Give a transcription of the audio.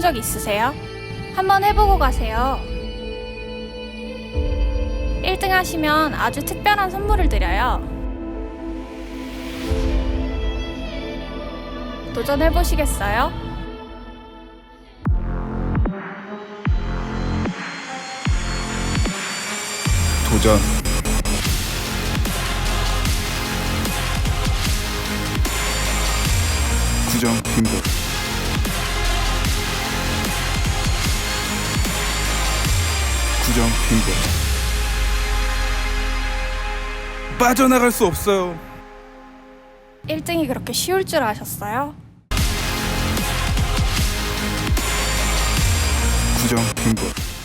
적 있으세요? 한번 해보고 가세요. 1등 하시면 아주 특별한 선물을 드려요. 도전해보시겠어요? 도전. 구정 빈볼. 구정 빈볼. 빠져나갈 수 없어요. 1등이 그렇게 쉬울 줄 아셨어요? 구정 빈볼.